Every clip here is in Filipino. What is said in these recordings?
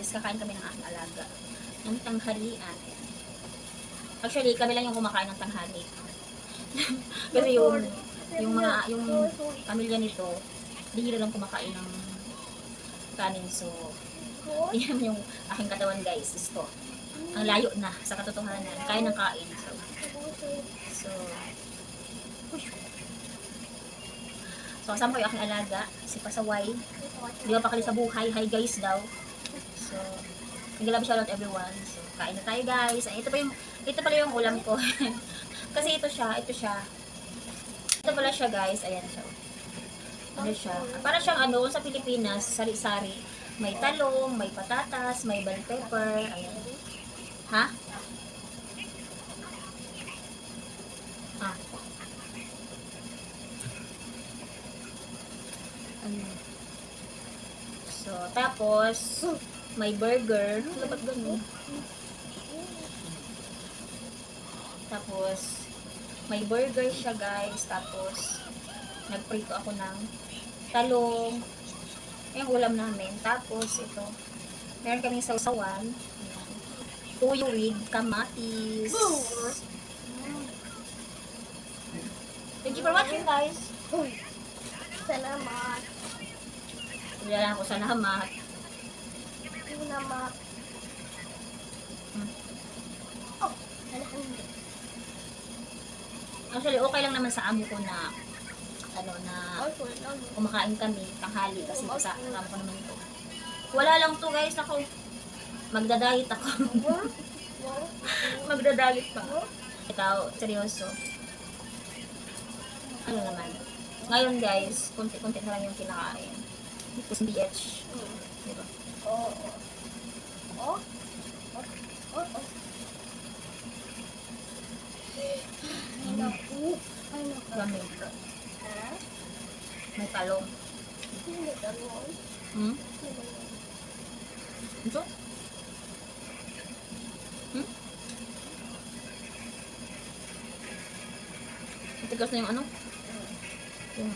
guys, kakain kami ng aking alaga. Ng tanghalian. Actually, kami lang yung kumakain ng tanghali. Kasi yung, yung mga, yung pamilya nito, bihira lang kumakain ng kanin. So, yan yung aking katawan guys, is to. Ang layo na sa katotohanan. Kain ng kain. So, so, so kasama ko yung aking alaga, si Pasaway. Di ba pakali sa buhay? Hi guys daw. So, nag-love shoutout everyone. So, kain na tayo guys. Ito pa yung, ito pala yung ulam ko. Kasi ito siya, ito siya. Ito pala siya guys. Ayan siya. Ano siya? Para siyang ano, sa Pilipinas, sari-sari. May talong, may patatas, may bell pepper. Ayan. Ha? Ah. Ano? So, tapos, may burger. Ano ba't ganun? Tapos, may burger siya guys. Tapos, nagprito ako ng talong. Yung ulam namin. Tapos, ito. Meron kaming sausawan. Ayan. Tuyo with kamatis. Thank you for watching guys. Salamat. Wala lang ako salamat. Salamat. Hmm. Oh, alhamdulillah. Actually, okay lang naman sa amo ko na ano na kumakain kami tanghali kasi sa amo ko naman ito. Wala lang to guys ako. Magdadayet ako. Magdadayet pa. Ikaw, seryoso. Ano naman? Ngayon guys, kunti-kunti na lang yung kinakain. Tapos BH. Diba? Oh. Oh. Oh. Oh. Oh. Ay, naku. Ay, naku. Gamit. Ha? May talong. Hindi. Hmm? Hindi ganun. Ito? Hmm? Matigas na yung ano? Yung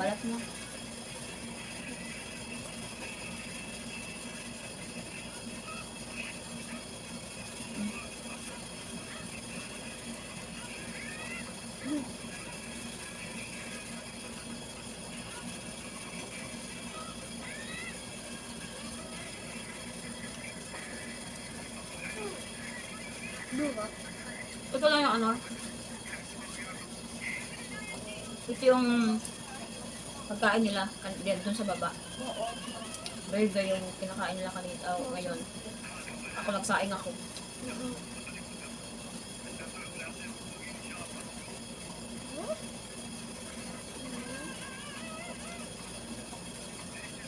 balat mo. Diba? Ito lang yung ano. Ito yung pagkain nila kan- diyan dun sa baba. Oo. Burger yung kinakain nila kanina oh, ngayon. Ako nagsaing ako. Mm-mm.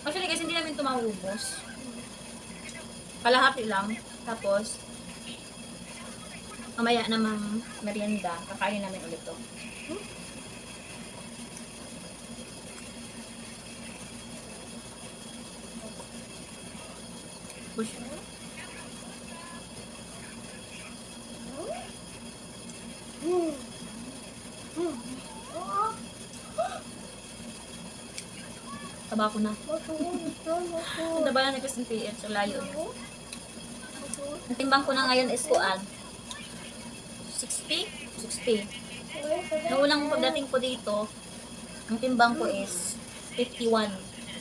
Actually guys, hindi namin ito maubos. Kalahati lang. Tapos, mamaya namang merienda, kakain namin ulit to. Push. Hmm. Hmm. Oh, Tabako na. Ang taba na ni Kristen PH, so layo. Ang timbang ko na ngayon is kuan. 60? 60. Noong unang pagdating ko dito, ang timbang ko is 51.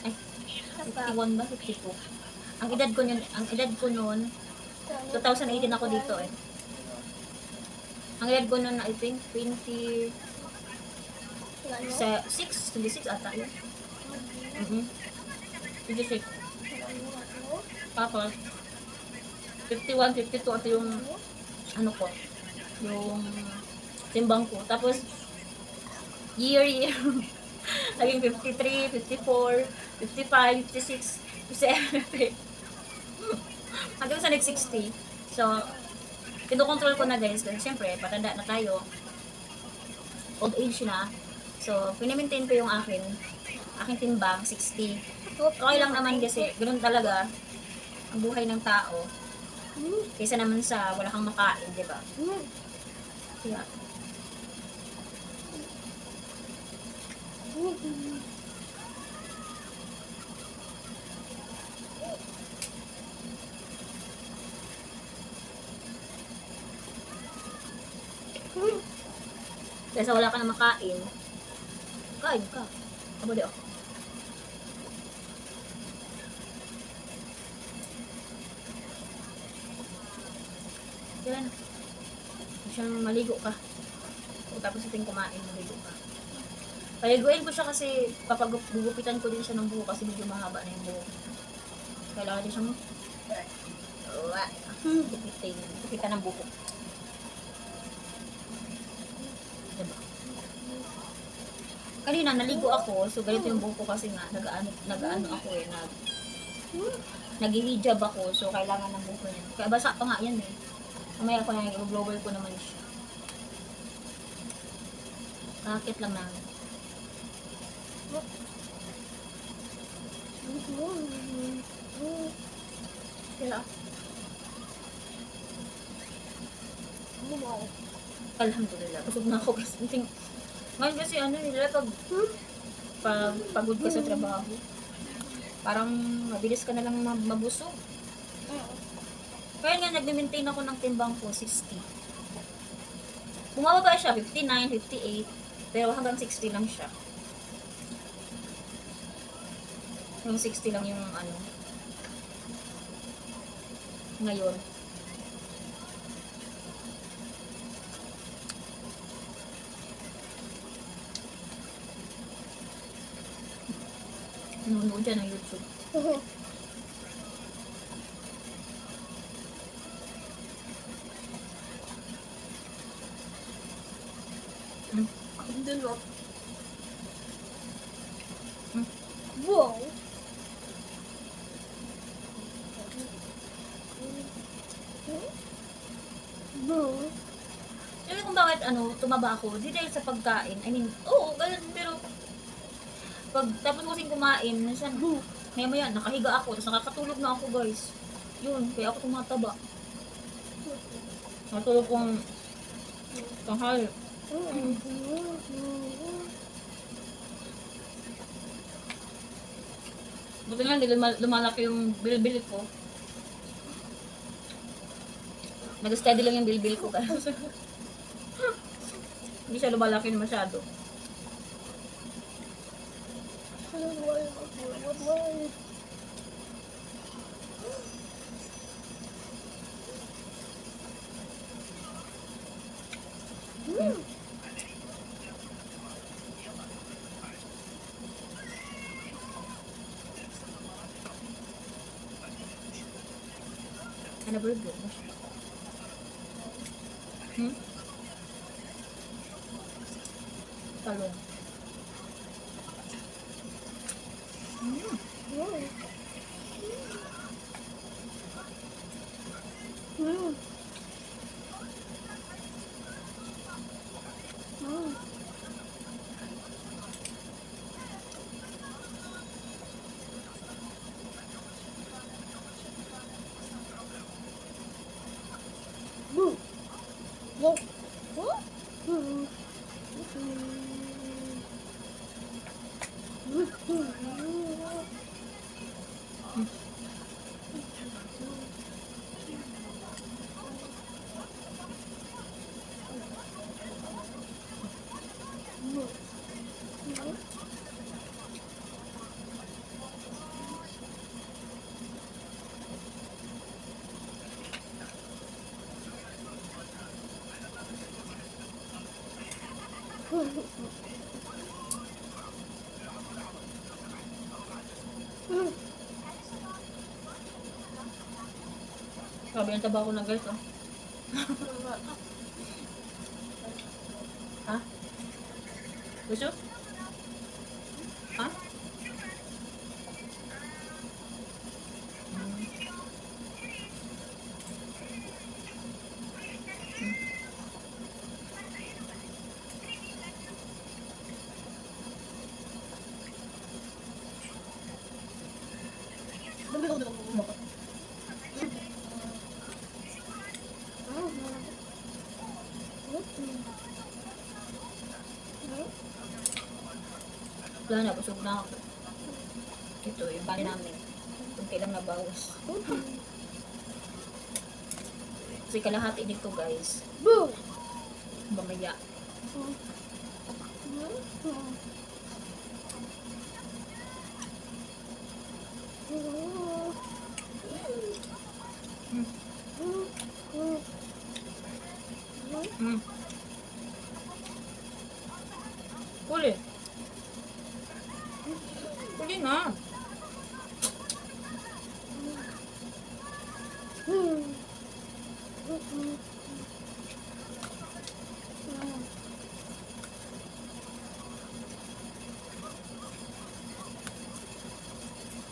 Ay, 51 ba? 52. Ang edad ko yun, ang edad ko noon, 2018 ako dito eh. Ang edad ko noon, I think, 26, 26 ata yun. Mhm. 26. Tapos, 51, 52 ito yung, ano ko, yung timbang ko. Tapos, year, year, naging 53, 54, 55, 56, 57, hanggang sa next 60. So, kinokontrol ko na guys, kasi syempre, patanda na tayo, old age na. So, pinamintain ko yung akin, aking timbang, 60. Okay lang naman kasi, ganun talaga, ang buhay ng tao. Kaysa naman sa wala kang makain, di ba? Kaya, Kaysa wala ka na makain, kain ka. Kabali ako. Yan. Siyang maligo ka. O tapos iting kumain, maligo ka. Paliguin ko siya kasi kapag gugupitan ko din siya ng buhok kasi medyo mahaba na yung buhok. Kailangan din siyang Wa. Gupitin. Gupitan ng buhok. Diba? Kanina naligo ako, so ganito yung buhok ko kasi nga nag-ano, ako eh, nag nag-hijab ako, so kailangan ng buhok ko niya. Kaya basa pa nga yan eh. Mamaya ko na i-global ko naman siya. Kakit lang namin. Kaya, alhamdulillah, busog na ako kasi ting- ngayon kasi ano nila pag pag pagod ka sa trabaho, parang mabilis ka na lang mab- mabusog. Kaya nga nagme-maintain ako ng timbang ko 60. Bumababa siya 59, 58, pero hanggang 60 lang siya. Yung 60 lang yung ano. Ngayon. Nanonood siya ng YouTube. Dun mo. Hmm. Wow. Wow. Mo kung bakit ano, tumaba ako? Di dahil sa pagkain. I mean, oo, ganun, pero pag tapos kasing kumain, minsan, maya maya, nakahiga ako, tapos nakakatulog na ako guys. Yun, kaya ako tumataba. Natulog kong tanghali. Buti nga, hindi luma- lumalaki yung bilbil ko. Nag-steady lang yung bilbil ko hindi siya lumalaki na masyado. Ano burger? Hmm? Talong. Mm. Sabi ang taba ko na guys, oh. Wala na, busog na ako. Ito, yung bali namin. Kung kailang nabawas. Kasi kalahati dito guys. Boom. Mamaya. Mm. Uli. Uli na.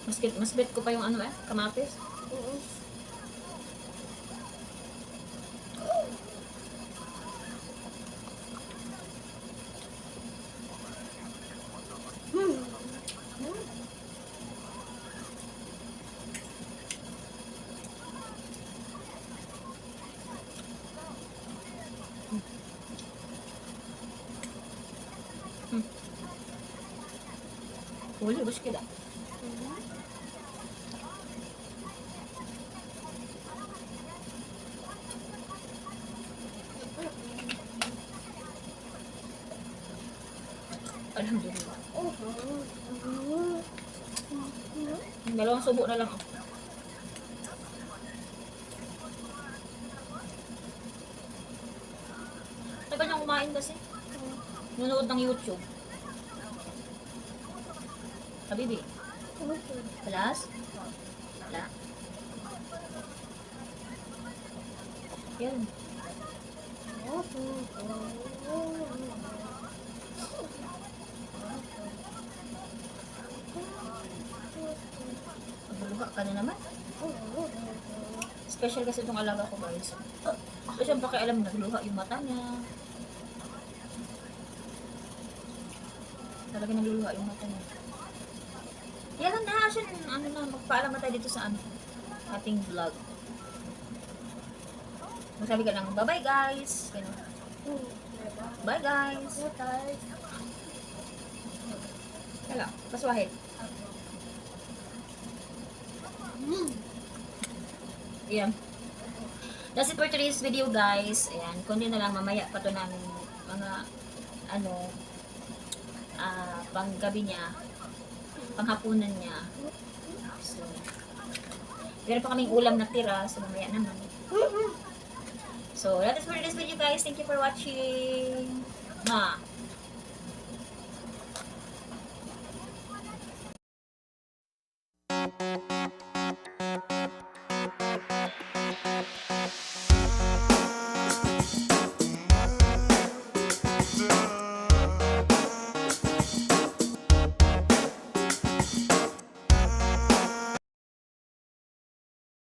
Mas, mas bet ko pa yung ano eh, kamatis. Uli, bus kita. Alhamdulillah. Subo na lang. Ano ba niyang kumain kasi? Nanonood ng YouTube. Habibi, Alas? Wala. Yan. Magbuluha ka na naman. Special kasi itong alaga ko guys. So siyang pakialam nagluluha yung mata niya. Talaga nagluluha yung mata niya. Yan na, siya, ano na, magpaalam na tayo dito sa ano, ating vlog. Masabi ka lang, bye-bye guys. Ganun. Bye guys. Kala, paswahid. Ayan. That's it for today's video guys. Ayan, kundi na lang mamaya pa to namin mga ano ah panggabi niya, panghapunan niya. So, meron pa kaming ulam na tira, so mamaya naman. So, that is for today's video guys. Thank you for watching. Ma.